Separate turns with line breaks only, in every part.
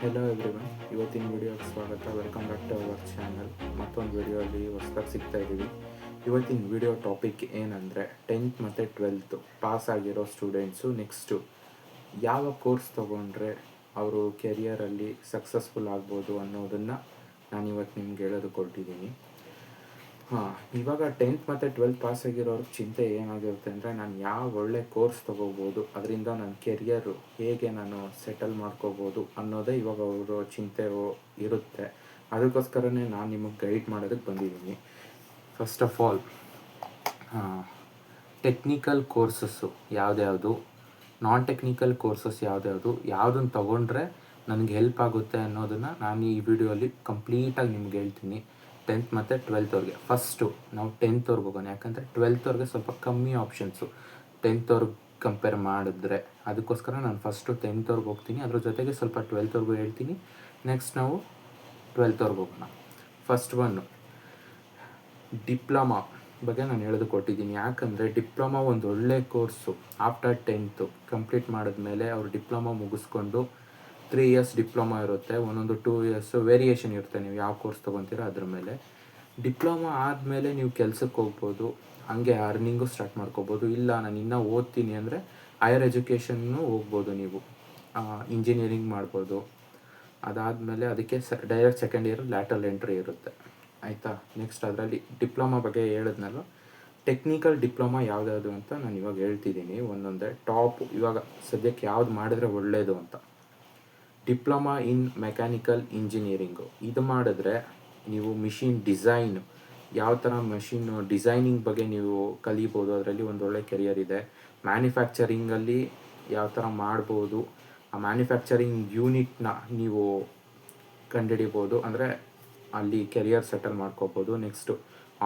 Hello everyone ಇವತ್ತಿನ ವಿಡಿಯೋಗೆ ಸ್ವಾಗತ. Welcome back to our channel ಮತ್ತೊಂದು ವಿಡಿಯೋಲಿ ಹೊಸ್ದಾಗಿ ಸಿಗ್ತಾ ಇದ್ದೀವಿ. ಇವತ್ತಿನ ವಿಡಿಯೋ ಟಾಪಿಕ್ ಏನಂದರೆ ಟೆಂತ್ ಮತ್ತು ಟ್ವೆಲ್ತು ಪಾಸ್ ಆಗಿರೋ ಸ್ಟೂಡೆಂಟ್ಸು ನೆಕ್ಸ್ಟು ಯಾವ ಕೋರ್ಸ್ ತೊಗೊಂಡ್ರೆ ಅವರು ಕೆರಿಯರಲ್ಲಿ ಸಕ್ಸಸ್ಫುಲ್ ಆಗ್ಬೋದು ಅನ್ನೋದನ್ನು ನಾನು ಇವತ್ತು ನಿಮ್ಗೆ ಹೇಳೋದು ಕೊಟ್ಟಿದ್ದೀನಿ. ಹಾಂ, ಇವಾಗ ಟೆಂತ್ ಮತ್ತು ಟ್ವೆಲ್ತ್ ಪಾಸ್ ಆಗಿರೋರ್ಗೆ ಚಿಂತೆ ಏನಾಗಿರುತ್ತೆ ಅಂದರೆ ನಾನು ಯಾವ ಒಳ್ಳೆ ಕೋರ್ಸ್ ತೊಗೋಬೋದು, ಅದರಿಂದ ನನ್ನ ಕೆರಿಯರು ಹೇಗೆ ನಾನು ಸೆಟಲ್ ಮಾಡ್ಕೋಬೋದು ಅನ್ನೋದೇ ಇವಾಗ ಅವರ ಚಿಂತೆ ಇರುತ್ತೆ. ಅದಕ್ಕೋಸ್ಕರನೇ ನಾನು ನಿಮಗೆ ಗೈಡ್ ಮಾಡೋದಕ್ಕೆ ಬಂದಿದ್ದೀನಿ. First of all technical courses ಯಾವುದ್ಯಾವುದು? Non technical courses ಯಾವುದ್ಯಾವುದು? ಯಾವ್ದನ್ನ ತೊಗೊಂಡ್ರೆ ನನಗೆ ಹೆಲ್ಪ್ ಆಗುತ್ತೆ ಅನ್ನೋದನ್ನು ನಾನು ಈ ವಿಡಿಯೋಲಿ ಕಂಪ್ಲೀಟಾಗಿ ನಿಮ್ಗೆ ಹೇಳ್ತೀನಿ. ಟೆಂತ್ ಮತ್ತು ಟ್ವೆಲ್ತ್ವರೆಗೆ ಫಸ್ಟು ನಾವು ಟೆಂತ್ವರೆಗೆ ಹೋಗೋಣ ಯಾಕಂದರೆ ಟ್ವೆಲ್ತ್ವರೆಗೆ ಸ್ವಲ್ಪ ಕಮ್ಮಿ ಆಪ್ಷನ್ಸು ಟೆಂತ್ವರೆಗೆ ಕಂಪೇರ್ ಮಾಡಿದ್ರೆ ಅದಕ್ಕೋಸ್ಕರ ನಾನು ಫಸ್ಟು ಟೆಂತ್ವರೆಗೆ ಹೋಗ್ತೀನಿ. ಅದ್ರ ಜೊತೆಗೆ ಸ್ವಲ್ಪ ಟ್ವೆಲ್ತ್ವರೆಗೂ ಹೇಳ್ತೀನಿ. ನೆಕ್ಸ್ಟ್ ನಾವು ಟ್ವೆಲ್ತ್ವರೆಗೆ ಹೋಗೋಣ. ಫಸ್ಟ್ ಒನ್ನು ಡಿಪ್ಲೊಮಾ ಬಗ್ಗೆ ನಾನು ಹೇಳೋದು ಕೊಟ್ಟಿದ್ದೀನಿ ಯಾಕಂದರೆ ಡಿಪ್ಲೊಮಾ ಒಂದು ಒಳ್ಳೆ ಕೋರ್ಸು ಆಫ್ಟರ್ ಟೆಂತು ಕಂಪ್ಲೀಟ್ ಮಾಡಿದ್ಮೇಲೆ ಅವ್ರು ಡಿಪ್ಲೊಮಾ ಮುಗಿಸ್ಕೊಂಡು ತ್ರೀ ಇಯರ್ಸ್ ಡಿಪ್ಲೊಮಾ ಇರುತ್ತೆ, ಒಂದೊಂದು ಟೂ ಇಯರ್ಸು ವೇರಿಯೇಷನ್ ಇರುತ್ತೆ, ನೀವು ಯಾವ ಕೋರ್ಸ್ ತೊಗೊತೀರೋ ಅದ್ರ ಮೇಲೆ. ಡಿಪ್ಲೊಮಾ ಆದಮೇಲೆ ನೀವು ಕೆಲ್ಸಕ್ಕೆ ಹೋಗ್ಬೋದು, ಹಂಗೆ ಅರ್ನಿಂಗು ಸ್ಟಾರ್ಟ್ ಮಾಡ್ಕೋಬೋದು. ಇಲ್ಲ, ನಾನು ಇನ್ನೂ ಓದ್ತೀನಿ ಅಂದರೆ ಹೈಯರ್ ಎಜುಕೇಷನ್ನು ಹೋಗ್ಬೋದು ನೀವು. ಇಂಜಿನಿಯರಿಂಗ್ ಮಾಡ್ಬೋದು. ಅದಾದಮೇಲೆ ಅದಕ್ಕೆ ಸ direct second year lateral entry ಇರುತ್ತೆ. ಆಯಿತಾ? ನೆಕ್ಸ್ಟ್ ಅದರಲ್ಲಿ ಡಿಪ್ಲೊಮಾ ಬಗ್ಗೆ ಹೇಳಿದ್ನಲ್ಲ ಟೆಕ್ನಿಕಲ್ ಡಿಪ್ಲೊಮಾ ಯಾವ್ದ್ಯಾವುದು ಅಂತ ನಾನು ಇವಾಗ ಹೇಳ್ತಿದ್ದೀನಿ. ಒಂದೊಂದೇ ಟಾಪ್ ಇವಾಗ ಸದ್ಯಕ್ಕೆ ಯಾವ್ದು ಮಾಡಿದ್ರೆ ಒಳ್ಳೆಯದು ಅಂತ. Diploma in mechanical engineering. ಇದು ಮಾಡಿದ್ರೆ ನೀವು ಮಿಷಿನ್ ಡಿಸೈನ್, ಯಾವ ಥರ ಮಷಿನ್ ಡಿಸೈನಿಂಗ್ ಬಗ್ಗೆ ನೀವು ಕಲಿಬೋದು, ಅದರಲ್ಲಿ ಒಂದು ಒಳ್ಳೆ ಕೆರಿಯರ್ ಇದೆ. ಮ್ಯಾನುಫ್ಯಾಕ್ಚರಿಂಗಲ್ಲಿ ಯಾವ ಥರ ಮಾಡ್ಬೋದು, ಆ ಮ್ಯಾನುಫ್ಯಾಕ್ಚರಿಂಗ್ ಯೂನಿಟ್ನ ನೀವು ಕಂಡುಹಿಡಿಬೋದು, ಅಂದರೆ ಅಲ್ಲಿ ಕೆರಿಯರ್ ಸೆಟಲ್ ಮಾಡ್ಕೋಬೋದು. ನೆಕ್ಸ್ಟು,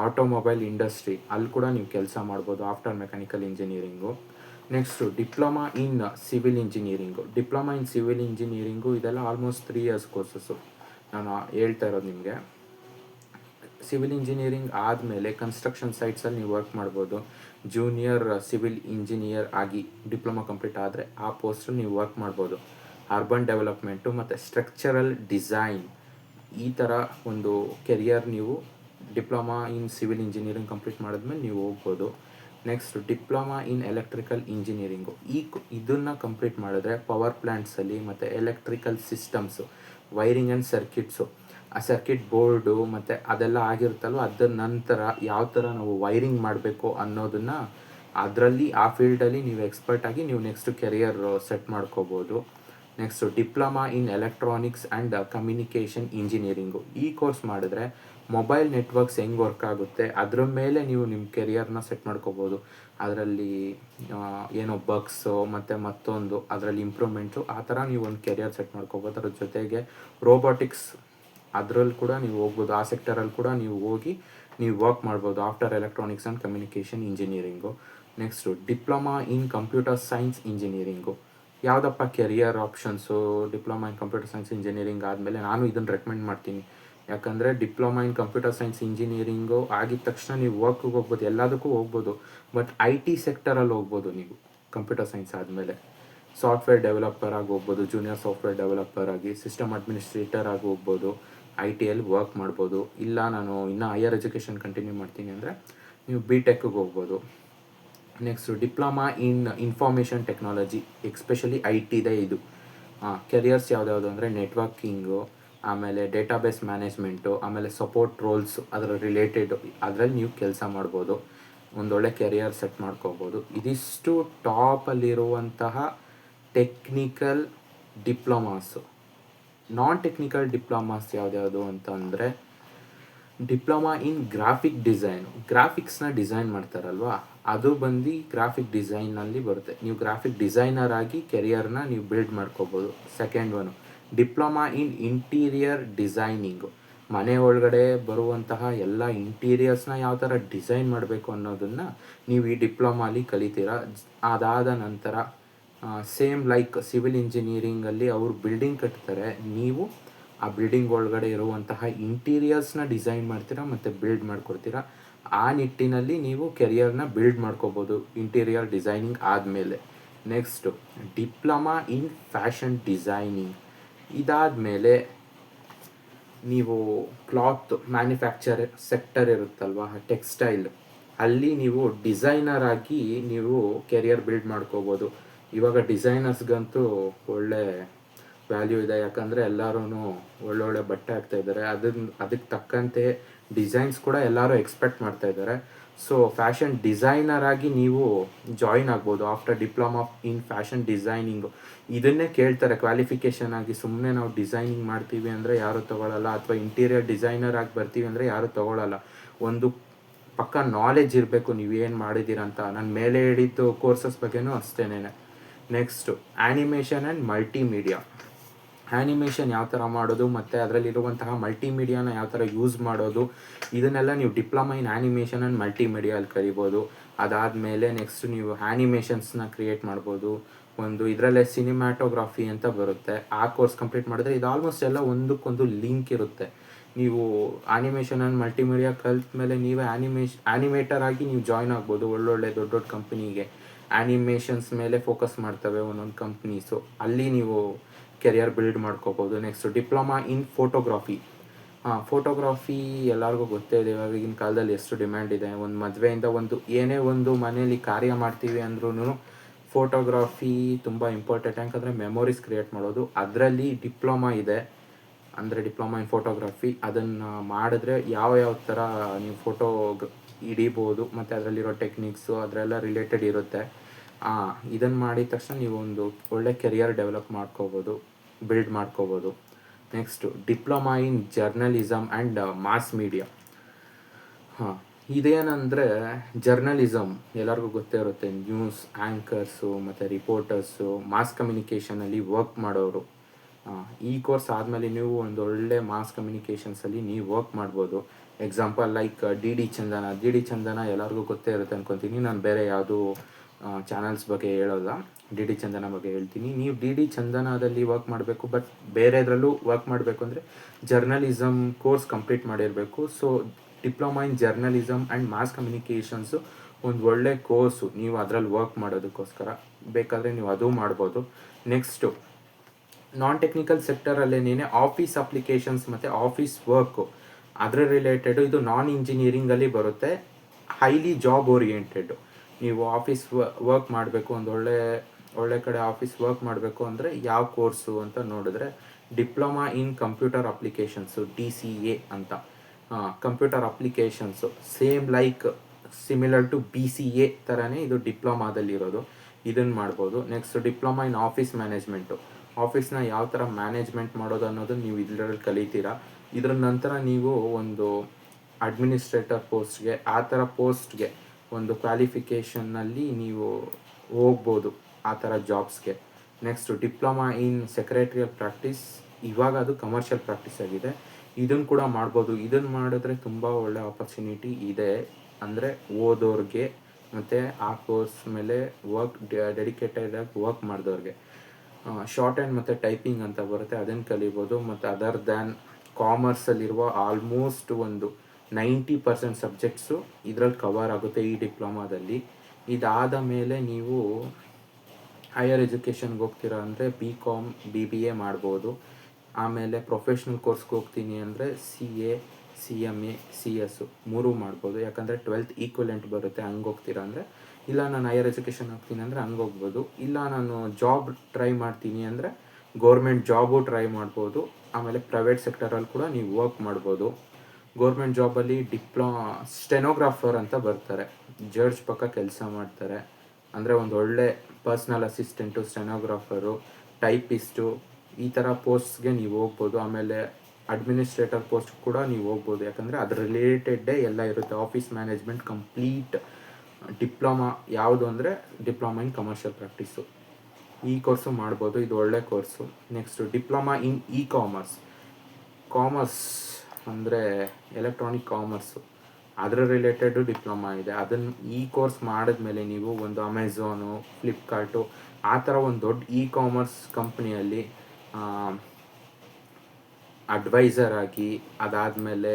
ಆಟೋಮೊಬೈಲ್ ಇಂಡಸ್ಟ್ರಿ, ಅಲ್ಲಿ ಕೂಡ ನೀವು ಕೆಲಸ ಮಾಡ್ಬೋದು, after mechanical engineering. Next diploma in civil engineering diploma in civil engineering ಇದೆಲ್ಲ ಆಲ್ಮೋಸ್ಟ್ ತ್ರೀ ಇಯರ್ಸ್ ಕೋರ್ಸಸ್ಸು ನಾನು ಹೇಳ್ತಾ ಇರೋದು ನಿಮಗೆ. ಸಿವಿಲ್ ಇಂಜಿನಿಯರಿಂಗ್ ಆದಮೇಲೆ ಕನ್ಸ್ಟ್ರಕ್ಷನ್ ಸೈಟ್ಸಲ್ಲಿ ನೀವು ವರ್ಕ್ ಮಾಡ್ಬೋದು. ಜೂನಿಯರ್ ಸಿವಿಲ್ ಇಂಜಿನಿಯರ್ ಆಗಿ ಡಿಪ್ಲೊಮಾ ಕಂಪ್ಲೀಟ್ ಆದರೆ ಆ ಪೋಸ್ಟಲ್ಲಿ ನೀವು ವರ್ಕ್ ಮಾಡ್ಬೋದು. ಅರ್ಬನ್ ಡೆವಲಪ್ಮೆಂಟು ಮತ್ತು ಸ್ಟ್ರಕ್ಚರಲ್ ಡಿಸೈನ್ ಈ ಥರ ಒಂದು ಕೆರಿಯರ್ ನೀವು diploma in civil engineering complete ಮಾಡಿದ್ಮೇಲೆ ನೀವು ಹೋಗ್ಬೋದು. Next diploma in electrical engineering ಈ ಇದನ್ನು ಕಂಪ್ಲೀಟ್ ಮಾಡಿದ್ರೆ ಪವರ್ ಪ್ಲ್ಯಾಂಟ್ಸಲ್ಲಿ ಮತ್ತು electrical systems wiring and circuits ಆ ಸರ್ಕಿಟ್ ಬೋರ್ಡು ಮತ್ತು ಅದೆಲ್ಲ ಆಗಿರುತ್ತಲ್ವ? ಅದರ ನಂತರ ಯಾವ ಥರ ನಾವು ವೈರಿಂಗ್ ಮಾಡಬೇಕು ಅನ್ನೋದನ್ನು ಅದರಲ್ಲಿ ಆ ಫೀಲ್ಡಲ್ಲಿ ನೀವು ಎಕ್ಸ್ಪರ್ಟ್ ಆಗಿ ನೀವು ನೆಕ್ಸ್ಟ್ ಕೆರಿಯರ್ ಸೆಟ್ ಮಾಡ್ಕೋಬೋದು. Next diploma in electronics and communication engineering ಈ ಕೋರ್ಸ್ ಮಾಡಿದ್ರೆ ಮೊಬೈಲ್ ನೆಟ್ವರ್ಕ್ಸ್ ಹೆಂಗೆ ವರ್ಕ್ ಆಗುತ್ತೆ, ಅದ್ರ ಮೇಲೆ ನೀವು ನಿಮ್ಮ ಕೆರಿಯರ್ನ ಸೆಟ್ ಮಾಡ್ಕೋಬೋದು. ಅದರಲ್ಲಿ ಏನೋ ಬಗ್ಸು ಮತ್ತು ಮತ್ತೊಂದು, ಅದರಲ್ಲಿ ಇಂಪ್ರೂವ್ಮೆಂಟು ಆ ಥರ ನೀವು ಒಂದು ಕೆರಿಯರ್ ಸೆಟ್ ಮಾಡ್ಕೋಬೋದು. ಅದ್ರ ಜೊತೆಗೆ ರೋಬೋಟಿಕ್ಸ್ ಅದರಲ್ಲಿ ಕೂಡ ನೀವು ಹೋಗ್ಬೋದು. ಆ ಸೆಕ್ಟರಲ್ಲಿ ಕೂಡ ನೀವು ಹೋಗಿ ನೀವು ವರ್ಕ್ ಮಾಡ್ಬೋದು after electronics and communication engineering next diploma in computer science engineering ಯಾವುದಪ್ಪ career options diploma in computer science engineering ಆದಮೇಲೆ ನಾನು ಇದನ್ನು ರೆಕಮೆಂಡ್ ಮಾಡ್ತೀನಿ. ಯಾಕಂದರೆ diploma in computer science engineering ಆಗಿದ ತಕ್ಷಣ ನೀವು ವರ್ಕ್ಗೆ ಹೋಗ್ಬೋದು, ಎಲ್ಲದಕ್ಕೂ ಹೋಗ್ಬೋದು ಬಟ್ ಐ ಟಿ ಸೆಕ್ಟರಲ್ಲಿ ಹೋಗ್ಬೋದು ನೀವು ಕಂಪ್ಯೂಟರ್ ಸೈನ್ಸ್ ಆದಮೇಲೆ. ಸಾಫ್ಟ್ವೇರ್ ಡೆವಲಪರ್ ಆಗಿ ಹೋಗ್ಬೋದು ಜೂನಿಯರ್ ಸಾಫ್ಟ್ವೇರ್ ಡೆವಲಪರ್ ಆಗಿ ಸಿಸ್ಟಮ್ ಅಡ್ಮಿನಿಸ್ಟ್ರೇಟರ್ ಆಗಿ ಹೋಗ್ಬೋದು ಐ ಟಿಯಲ್ಲಿ ವರ್ಕ್ ಮಾಡ್ಬೋದು. ಇಲ್ಲ ನಾನು ಇನ್ನೂ ಹೈಯರ್ ಎಜುಕೇಷನ್ ಕಂಟಿನ್ಯೂ ಮಾಡ್ತೀನಿ ಅಂದರೆ ನೀವು ಬಿ ಟೆಕ್ಗೆ ಹೋಗ್ಬೋದು. Next diploma in information technology especially I ಟಿದೇ ಇದು. ಕೆರಿಯರ್ಸ್ ಯಾವುದ್ಯಾವುದು ಅಂದರೆ ನೆಟ್ವರ್ಕಿಂಗು ಆಮೇಲೆ ಡೇಟಾಬೇಸ್ ಮ್ಯಾನೇಜ್ಮೆಂಟು ಆಮೇಲೆ ಸಪೋರ್ಟ್ ರೋಲ್ಸ್ ಅದರ ರಿಲೇಟೆಡ್ ಅದರಲ್ಲಿ ನೀವು ಕೆಲಸ ಮಾಡ್ಬೋದು. ಒಂದೊಳ್ಳೆ ಕೆರಿಯರ್ ಸೆಟ್ ಮಾಡ್ಕೋಬೋದು. ಇದಿಷ್ಟು ಟಾಪಲ್ಲಿರುವಂತಹ technical diplomas non technical diplomas ಯಾವ್ದ್ಯಾವುದು ಅಂತಂದರೆ ಡಿಪ್ಲೊಮಾ ಇನ್ ಗ್ರಾಫಿಕ್ ಡಿಸೈನು ಗ್ರಾಫಿಕ್ಸ್ನ ಡಿಸೈನ್ ಮಾಡ್ತಾರಲ್ವಾ? ಅದು ಬಂದು ಗ್ರಾಫಿಕ್ ಡಿಸೈನಲ್ಲಿ ಬರುತ್ತೆ. ನೀವು ಗ್ರಾಫಿಕ್ ಡಿಸೈನರ್ ಆಗಿ ಕೆರಿಯರ್ನ ನೀವು ಬಿಲ್ಡ್ ಮಾಡ್ಕೋಬೋದು. Second one diploma in interior designing. ಮನೆ ಒಳಗಡೆ ಬರುವಂತಹ ಎಲ್ಲ ಇಂಟೀರಿಯರ್ಸ್ನ ಯಾವ ಥರ ಡಿಸೈನ್ ಮಾಡಬೇಕು ಅನ್ನೋದನ್ನು ನೀವು ಈ ಡಿಪ್ಲೊಮಾಲಿ ಕಲಿತೀರಾ. ಅದಾದ ನಂತರ ಸೇಮ್ ಲೈಕ್ ಸಿವಿಲ್ ಇಂಜಿನಿಯರಿಂಗಲ್ಲಿ ಅವರು ಬಿಲ್ಡಿಂಗ್ ಕಟ್ತಾರೆ. ನೀವು ಆ ಬಿಲ್ಡಿಂಗ್ ಒಳಗಡೆ ಇರುವಂತಹ ಇಂಟೀರಿಯರ್ಸ್ನ ಡಿಸೈನ್ ಮಾಡ್ತೀರಾ ಮತ್ತು ಬಿಲ್ಡ್ ಮಾಡ್ಕೊಡ್ತೀರಾ. ಆ ನಿಟ್ಟಿನಲ್ಲಿ ನೀವು ಕೆರಿಯರ್ನ ಬಿಲ್ಡ್ ಮಾಡ್ಕೋಬೋದು ಇಂಟೀರಿಯರ್ ಡಿಸೈನಿಂಗ್ ಆದಮೇಲೆ. Next, diploma in fashion designing. ಇದಾದಮೇಲೆ ನೀವು ಕ್ಲಾತ್ ಮ್ಯಾನುಫ್ಯಾಕ್ಚರ್ ಸೆಕ್ಟರ್ ಇರುತ್ತಲ್ವ, ಟೆಕ್ಸ್ಟೈಲ್, ಅಲ್ಲಿ ನೀವು ಡಿಸೈನರ್ ಆಗಿ ನೀವು ಕೆರಿಯರ್ ಬಿಲ್ಡ್ ಮಾಡ್ಕೋಬೋದು. ಇವಾಗ ಡಿಸೈನರ್ಸ್ಗಂತೂ ಒಳ್ಳೆ ವ್ಯಾಲ್ಯೂ ಇದೆ, ಯಾಕಂದರೆ ಎಲ್ಲರೂ ಒಳ್ಳೊಳ್ಳೆ ಬಟ್ಟೆ ಹಾಕ್ತಾ ಇದ್ದಾರೆ. ಅದನ್ನ ಅದಕ್ಕೆ ತಕ್ಕಂತೆ ಡಿಸೈನ್ಸ್ ಕೂಡ ಎಲ್ಲರೂ ಎಕ್ಸ್ಪೆಕ್ಟ್ ಮಾಡ್ತಾ ಇದ್ದಾರೆ. ಸೊ ಫ್ಯಾಷನ್ ಡಿಸೈನರ್ ಆಗಿ ನೀವು ಜಾಯಿನ್ ಆಗ್ಬೋದು after diploma in fashion designing ಇದನ್ನೇ ಕೇಳ್ತಾರೆ ಕ್ವಾಲಿಫಿಕೇಷನ್ ಆಗಿ ಸುಮ್ಮನೆ ನಾವು ಡಿಸೈನಿಂಗ್ ಮಾಡ್ತೀವಿ ಅಂದರೆ ಯಾರು ತಗೊಳ್ಳಲ್ಲ ಅಥವಾ ಇಂಟೀರಿಯರ್ ಡಿಸೈನರ್ ಆಗಿ ಬರ್ತೀವಿ ಅಂದರೆ ಯಾರು ತಗೊಳ್ಳಲ್ಲ ಒಂದು ಪಕ್ಕ ನಾಲೆಜ್ ಇರಬೇಕು ನೀವೇನು ಮಾಡಿದ್ದೀರಂತ ನಾನು ಮೇಲೆ ಹೇಳಿದ್ದು ಕೋರ್ಸಸ್ ಬಗ್ಗೆನೂ ಅಷ್ಟೇನೆ next animation and multimedia animation ಯಾವ ಥರ ಮಾಡೋದು, ಮತ್ತು ಅದರಲ್ಲಿರುವಂತಹ ಮಲ್ಟಿಮೀಡಿಯಾನ ಯಾವ ಥರ ಯೂಸ್ ಮಾಡೋದು, ಇದನ್ನೆಲ್ಲ ನೀವು diploma in animation and multimedia ಅಲ್ಲಿ ಕರಿಬೋದು. ಅದಾದಮೇಲೆ ನೆಕ್ಸ್ಟ್ ನೀವು ಆ್ಯನಿಮೇಷನ್ಸ್ನ ಕ್ರಿಯೇಟ್ ಮಾಡ್ಬೋದು. ಒಂದು ಇದರಲ್ಲೇ ಸಿನಿಮ್ಯಾಟೋಗ್ರಫಿ ಅಂತ ಬರುತ್ತೆ. ಆ ಕೋರ್ಸ್ ಕಂಪ್ಲೀಟ್ ಮಾಡಿದ್ರೆ ಇದು ಆಲ್ಮೋಸ್ಟ್ ಎಲ್ಲ ಒಂದಕ್ಕೊಂದು ಲಿಂಕ್ ಇರುತ್ತೆ. ನೀವು ಆ್ಯನಿಮೇಷನ್ ಆ್ಯಂಡ್ ಮಲ್ಟಿಮೀಡಿಯಾ ಕಲ್ತ ಮೇಲೆ ನೀವೇ ಆ್ಯನಿಮೇಷ್ ಆ್ಯನಿಮೇಟರ್ ಆಗಿ ನೀವು ಜಾಯ್ನ್ ಆಗ್ಬೋದು ಒಳ್ಳೊಳ್ಳೆ ದೊಡ್ಡ ದೊಡ್ಡ ಕಂಪ್ನಿಗೆ ಆ್ಯನಿಮೇಷನ್ಸ್ ಮೇಲೆ ಫೋಕಸ್ ಮಾಡ್ತವೆ ಒಂದೊಂದು ಕಂಪ್ನೀಸು ಅಲ್ಲಿ ನೀವು ಕೆರಿಯರ್ ಬಿಲ್ಡ್ ಮಾಡ್ಕೋಬೋದು. ನೆಕ್ಸ್ಟ್ ಡಿಪ್ಲೊಮಾ ಇನ್ ಫೋಟೋಗ್ರಾಫಿ ಹಾಂ ಫೋಟೋಗ್ರಾಫಿ ಎಲ್ಲರಿಗೂ ಗೊತ್ತೇ ಇದೆ. ಇವಾಗಿನ ಕಾಲದಲ್ಲಿ ಎಷ್ಟು ಡಿಮ್ಯಾಂಡ್ ಇದೆ. ಒಂದು ಮದುವೆಯಿಂದ ಒಂದು ಏನೇ ಒಂದು ಮನೆಯಲ್ಲಿ ಕಾರ್ಯ ಮಾಡ್ತೀವಿ ಅಂದ್ರೂ ಫೋಟೋಗ್ರಾಫಿ ತುಂಬ ಇಂಪಾರ್ಟೆಂಟ್ ಯಾಕಂದರೆ ಮೆಮೊರೀಸ್ ಕ್ರಿಯೇಟ್ ಮಾಡೋದು. ಅದರಲ್ಲಿ ಡಿಪ್ಲೊಮಾ ಇದೆ. ಅಂದರೆ ಡಿಪ್ಲೊಮಾ ಇನ್ ಫೋಟೋಗ್ರಫಿ ಅದನ್ನು ಮಾಡಿದ್ರೆ ಯಾವ ಯಾವ ಥರ ನೀವು ಫೋಟೋ ಹಿಡಿಬೋದು. ಮತ್ತು ಅದರಲ್ಲಿರೋ ಟೆಕ್ನಿಕ್ಸು ಅದರೆಲ್ಲ ರಿಲೇಟೆಡ್ ಇರುತ್ತೆ. ಇದನ್ನು ಮಾಡಿದ ತಕ್ಷಣ ನೀವು ಒಂದು ಒಳ್ಳೆ ಕೆರಿಯರ್ ಡೆವಲಪ್ ಮಾಡ್ಕೋಬೋದು. ಬಿಲ್ಡ್ ಮಾಡ್ಕೋಬೋದು. Next diploma in journalism and mass media ಹಾಂ, ಇದೇನಂದರೆ ಜರ್ನಲಿಸಮ್ ಎಲ್ಲರಿಗೂ ಗೊತ್ತೇ ಇರುತ್ತೆ. ನ್ಯೂಸ್ ಆ್ಯಂಕರ್ಸು ಮತ್ತು ರಿಪೋರ್ಟರ್ಸು ಮಾಸ್ ಕಮ್ಯುನಿಕೇಷನಲ್ಲಿ ವರ್ಕ್ ಮಾಡೋರು. ಈ ಕೋರ್ಸ್ ಆದಮೇಲೆ ನೀವು ಒಂದು ಒಳ್ಳೆ ಮಾಸ್ ಕಮ್ಯುನಿಕೇಷನ್ಸಲ್ಲಿ ನೀವು ವರ್ಕ್ ಮಾಡ್ಬೋದು. Example like D D Chandana D D Chandana ಎಲ್ಲರಿಗೂ ಗೊತ್ತೇ ಇರುತ್ತೆ ಅನ್ಕೊತೀನಿ. ನಾನು ಬೇರೆ ಯಾವುದು ಚಾನಲ್ಸ್ ಬಗ್ಗೆ ಹೇಳೋಲ್ಲ. ಡಿ ಡಿ ಚಂದನ ಬಗ್ಗೆ ಹೇಳ್ತೀನಿ. ನೀವು ಡಿ ಡಿ ಚಂದನದಲ್ಲಿ ವರ್ಕ್ ಮಾಡಬೇಕು ಬಟ್ ಬೇರೆದರಲ್ಲೂ ವರ್ಕ್ ಮಾಡಬೇಕು ಅಂದರೆ ಜರ್ನಲಿಸಮ್ ಕೋರ್ಸ್ ಕಂಪ್ಲೀಟ್ ಮಾಡಿರಬೇಕು. So diploma in journalism and mass communications ಒಂದು ಒಳ್ಳೆ ಕೋರ್ಸು ನೀವು ಅದರಲ್ಲಿ ವರ್ಕ್ ಮಾಡೋದಕ್ಕೋಸ್ಕರ. ಬೇಕಾದರೆ ನೀವು ಅದು ಮಾಡ್ಬೋದು. ನೆಕ್ಸ್ಟು ನಾನ್ ಟೆಕ್ನಿಕಲ್ ಸೆಕ್ಟರಲ್ಲೇನೇ ಆಫೀಸ್ ಅಪ್ಲಿಕೇಶನ್ಸ್ ಮತ್ತು ಆಫೀಸ್ ವರ್ಕು ಅದರ ರಿಲೇಟೆಡು ಇದು ನಾನ್ ಇಂಜಿನಿಯರಿಂಗಲ್ಲಿ ಬರುತ್ತೆ. ಹೈಲಿ ಜಾಬ್ ಓರಿಯೆಂಟೆಡ್ ನೀವು ಆಫೀಸ್ ವರ್ಕ್ ಮಾಡಬೇಕು, ಒಂದು ಒಳ್ಳೆ ಒಳ್ಳೆ ಕಡೆ ಆಫೀಸ್ ವರ್ಕ್ ಮಾಡಬೇಕು ಅಂದರೆ ಯಾವ ಕೋರ್ಸು ಅಂತ ನೋಡಿದ್ರೆ diploma in computer applications D C A ಅಂತ. Computer applications same like similar to B C A ಥರನೇ ಇದು ಡಿಪ್ಲೊಮಾದಲ್ಲಿರೋದು. ಇದನ್ನು ಮಾಡ್ಬೋದು. Next diploma in office management. ಆಫೀಸ್ನ ಯಾವ ಥರ ಮ್ಯಾನೇಜ್ಮೆಂಟ್ ಮಾಡೋದು ಅನ್ನೋದು ನೀವು ಇದರಲ್ಲಿ ಕಲಿತೀರಾ. ಇದರ ನಂತರ ನೀವು ಒಂದು ಅಡ್ಮಿನಿಸ್ಟ್ರೇಟರ್ ಪೋಸ್ಟ್ಗೆ, ಆ ಥರ ಪೋಸ್ಟ್ಗೆ ಒಂದು ಕ್ವಾಲಿಫಿಕೇಷನ್ನಲ್ಲಿ ನೀವು ಹೋಗ್ಬೋದು ಆ ಥರ ಜಾಬ್ಸ್ಗೆ next diploma in secretarial practice ಇವಾಗ ಅದು ಕಮರ್ಷಿಯಲ್ ಪ್ರಾಕ್ಟೀಸ್ ಆಗಿದೆ. ಇದನ್ನು ಕೂಡ ಮಾಡ್ಬೋದು. ಇದನ್ನು ಮಾಡಿದ್ರೆ ತುಂಬ ಒಳ್ಳೆ ಆಪರ್ಚುನಿಟಿ ಇದೆ. ಅಂದರೆ ಓದೋರಿಗೆ, ಮತ್ತು ಆ ಕೋರ್ಸ್ ಮೇಲೆ ವರ್ಕ್ ಡೆಡಿಕೇಟೆಡ್ ಆಗಿ ವರ್ಕ್ ಮಾಡಿದವ್ರಿಗೆ ಶಾರ್ಟ್ ಆ್ಯಂಡ್ ಮತ್ತು ಟೈಪಿಂಗ್ ಅಂತ ಬರುತ್ತೆ. ಅದನ್ನು ಕಲಿಬೋದು. ಮತ್ತು ಅದರ್ ದ್ಯಾನ್ ಕಾಮರ್ಸಲ್ಲಿರುವ ಆಲ್ಮೋಸ್ಟ್ ಒಂದು ನೈಂಟಿ ಪರ್ಸೆಂಟ್ ಸಬ್ಜೆಕ್ಟ್ಸು ಇದರಲ್ಲಿ ಕವರ್ ಆಗುತ್ತೆ ಈ ಡಿಪ್ಲೊಮಾದಲ್ಲಿ. ಇದಾದ ಮೇಲೆ ನೀವು ಹೈಯರ್ ಎಜುಕೇಷನ್ಗೆ ಹೋಗ್ತೀರಾ ಅಂದರೆ B com B B A ಮಾಡ್ಬೋದು. ಆಮೇಲೆ ಪ್ರೊಫೆಷ್ನಲ್ ಕೋರ್ಸ್ಗೆ ಹೋಗ್ತೀನಿ ಅಂದರೆ C A C M A C S ಮೂರು ಮಾಡ್ಬೋದು. ಯಾಕಂದರೆ ಟ್ವೆಲ್ತ್ ಈಕ್ವಲೆಂಟ್ ಬರುತ್ತೆ, ಹಂಗೆ ಹೋಗ್ತೀರಾ ಅಂದರೆ. ಇಲ್ಲ ನಾನು ಹೈಯರ್ ಎಜುಕೇಷನ್ ಹೋಗ್ತೀನಿ ಅಂದರೆ ಹಂಗೆ ಹೋಗ್ಬೋದು. ಇಲ್ಲ ನಾನು ಜಾಬ್ ಟ್ರೈ ಮಾಡ್ತೀನಿ ಅಂದರೆ ಗೌರ್ಮೆಂಟ್ ಜಾಬು ಟ್ರೈ ಮಾಡ್ಬೋದು. ಆಮೇಲೆ ಪ್ರೈವೇಟ್ ಸೆಕ್ಟರಲ್ಲಿ ಕೂಡ ನೀವು ವರ್ಕ್ ಮಾಡ್ಬೋದು. ಗೌರ್ಮೆಂಟ್ ಜಾಬಲ್ಲಿ ಡಿಪ್ಲೊ ಸ್ಟೆನೋಗ್ರಾಫರ್ ಅಂತ ಬರ್ತಾರೆ. ಜಡ್ಜ್ ಪಕ್ಕ ಕೆಲಸ ಮಾಡ್ತಾರೆ. ಅಂದರೆ ಒಂದು ಒಳ್ಳೆ ಪರ್ಸ್ನಲ್ ಅಸಿಸ್ಟೆಂಟು ಸ್ಟೆನೋಗ್ರಾಫರು ಟೈಪಿಸ್ಟು ಈ ಥರ ಪೋಸ್ಟ್ಗೆ ನೀವು ಹೋಗ್ಬೋದು. ಆಮೇಲೆ ಅಡ್ಮಿನಿಸ್ಟ್ರೇಟರ್ ಪೋಸ್ಟ್ ಕೂಡ ನೀವು ಹೋಗ್ಬೋದು. ಯಾಕಂದರೆ ಅದ್ರ ರಿಲೇಟೆಡ್ಡೇ ಎಲ್ಲ ಇರುತ್ತೆ. ಆಫೀಸ್ ಮ್ಯಾನೇಜ್ಮೆಂಟ್ ಕಂಪ್ಲೀಟ್ ಡಿಪ್ಲೊಮಾ ಯಾವುದು ಅಂದರೆ ಡಿಪ್ಲೊಮಾ ಇನ್ ಕಮರ್ಷಿಯಲ್ ಪ್ರಾಕ್ಟೀಸು ಈ ಕೋರ್ಸು ಮಾಡ್ಬೋದು. ಇದು ಒಳ್ಳೆ course next diploma in E commerce commerce ಅಂದರೆ ಎಲೆಕ್ಟ್ರಾನಿಕ್ ಕಾಮರ್ಸು ಅದರ ರಿಲೇಟೆಡು ಡಿಪ್ಲೊಮಾ ಇದೆ. ಅದನ್ನು ಈ ಕೋರ್ಸ್ ಮಾಡಿದ್ಮೇಲೆ ನೀವು ಒಂದು ಅಮೆಝಾನು ಫ್ಲಿಪ್ಕಾರ್ಟು ಆ ಥರ ಒಂದು ದೊಡ್ಡ ಇ ಕಾಮರ್ಸ್ ಕಂಪ್ನಿಯಲ್ಲಿ ಅಡ್ವೈಸರ್ ಆಗಿ ಅದಾದಮೇಲೆ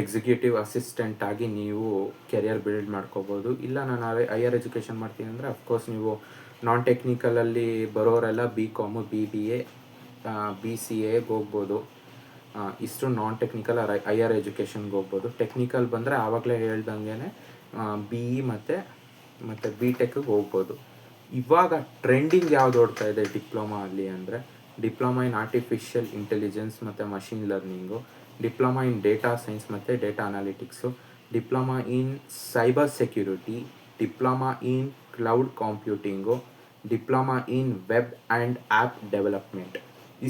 ಎಕ್ಸಿಕ್ಯೂಟಿವ್ ಅಸಿಸ್ಟೆಂಟ್ ಆಗಿ ನೀವು ಕೆರಿಯರ್ ಬಿಲ್ಡ್ ಮಾಡ್ಕೋಬೋದು. ಇಲ್ಲ, ನಾನು ಹೈಯರ್ ಎಜುಕೇಷನ್ ಮಾಡ್ತೀನಿ ಅಂದರೆ ಅಫ್ಕೋರ್ಸ್ ನೀವು ನಾನ್ ಟೆಕ್ನಿಕಲಲ್ಲಿ ಬರೋರೆಲ್ಲ B com B B A B C ಎಗೆ ಹೋಗ್ಬೋದು. ಇಷ್ಟು ನಾನ್ ಟೆಕ್ನಿಕಲ್ ಹೈಯರ್ ಎಜುಕೇಷನ್ಗೆ ಹೋಗ್ಬೋದು. ಟೆಕ್ನಿಕಲ್ ಬಂದರೆ ಆವಾಗಲೇ ಹೇಳ್ದಂಗೆ ಬಿ ಇ ಮತ್ತು ಮತ್ತು ಬಿ ಟೆಕ್ಗೆ ಹೋಗ್ಬೋದು. ಇವಾಗ ಟ್ರೆಂಡಿಂಗ್ ಯಾವ್ದು ಓಡ್ತಾ ಇದೆ ಡಿಪ್ಲೊಮಾ ಅಲ್ಲಿ ಅಂದರೆ ಡಿಪ್ಲೊಮಾ ಇನ್ ಆರ್ಟಿಫಿಷಿಯಲ್ ಇಂಟೆಲಿಜೆನ್ಸ್ ಮತ್ತು machine learning diploma in data science ಮತ್ತು data analytics diploma in cyber security diploma in cloud computing diploma in web and app development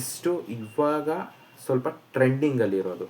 ಇಷ್ಟು ಇವಾಗ ಸ್ವಲ್ಪ ಟ್ರೆಂಡಿಂಗಲ್ಲಿರೋದು